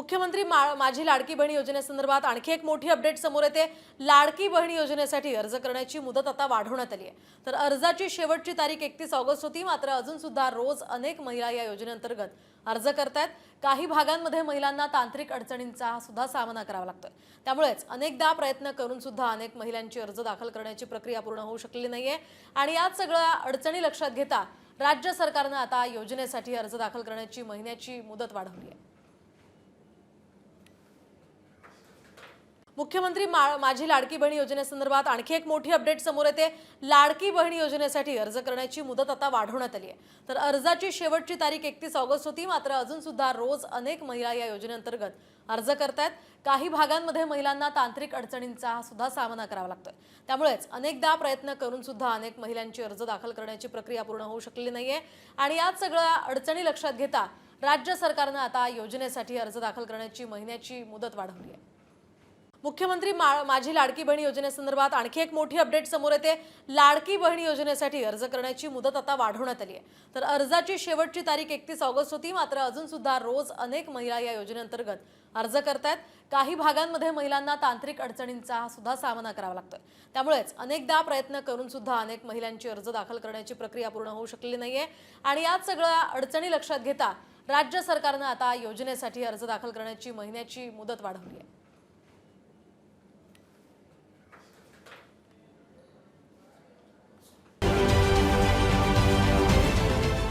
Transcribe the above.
मुख्यमंत्री मा- माझी लाडकी बहीण योजनेसंदर्भात आणखी एक मोठी अपडेट समोर येते. लाडकी बहीण योजनेसाठी अर्ज करण्याची मुदत आता वाढवण्यात आली आहे. तर अर्जाची शेवटची तारीख एकतीस ऑगस्ट होती. मात्र अजून सुद्धा रोज अनेक महिला या योजनेअंतर्गत अर्ज करतायत. काही भागांमध्ये महिलांना तांत्रिक अडचणींचा सुद्धा सामना करावा लागतोय. त्यामुळेच अनेकदा प्रयत्न करून सुद्धा अनेक महिलांची अर्ज दाखल करण्याची प्रक्रिया पूर्ण होऊ शकलेली नाहीये. आणि याच सगळ्या अडचणी लक्षात घेता राज्य सरकारनं आता योजनेसाठी अर्ज दाखल करण्याची महिन्याची मुदत वाढवली आहे. मुख्यमंत्री मा- माझी लाडकी बहीण योजनेसंदर्भात आणखी एक मोठी अपडेट समोर येते. लाडकी बहीण योजनेसाठी अर्ज करण्याची मुदत आता वाढवण्यात आली आहे. तर अर्जाची शेवटची तारीख एकतीस ऑगस्ट होती. मात्र अजून सुद्धा रोज अनेक महिला या योजनेअंतर्गत अर्ज करतायत. काही भागांमध्ये महिलांना तांत्रिक अडचणींचा सुद्धा सामना करावा लागतोय. त्यामुळेच अनेकदा प्रयत्न करून सुद्धा अनेक महिलांची अर्ज दाखल करण्याची प्रक्रिया पूर्ण होऊ शकलेली नाहीये. आणि याच सगळ्या अडचणी लक्षात घेता राज्य सरकारनं आता योजनेसाठी अर्ज दाखल करण्याची महिन्याची मुदत वाढवली आहे. मुख्यमंत्री मा- माझी लाडकी बहीण योजनेसंदर्भात आणखी एक मोठी अपडेट समोर येते. लाडकी बहीण योजनेसाठी अर्ज करण्याची मुदत आता वाढवण्यात आली आहे. तर अर्जाची शेवटची तारीख एकतीस ऑगस्ट होती. मात्र अजून सुद्धा रोज अनेक महिला या योजनेअंतर्गत अर्ज करतायत. काही भागांमध्ये महिलांना तांत्रिक अडचणींचा सुद्धा सामना करावा लागतोय. त्यामुळेच अनेकदा प्रयत्न करून सुद्धा अनेक महिलांची अर्ज दाखल करण्याची प्रक्रिया पूर्ण होऊ शकलेली नाहीये. आणि याच सगळ्या अडचणी लक्षात घेता राज्य सरकारनं आता योजनेसाठी अर्ज दाखल करण्याची महिन्याची मुदत वाढवली आहे.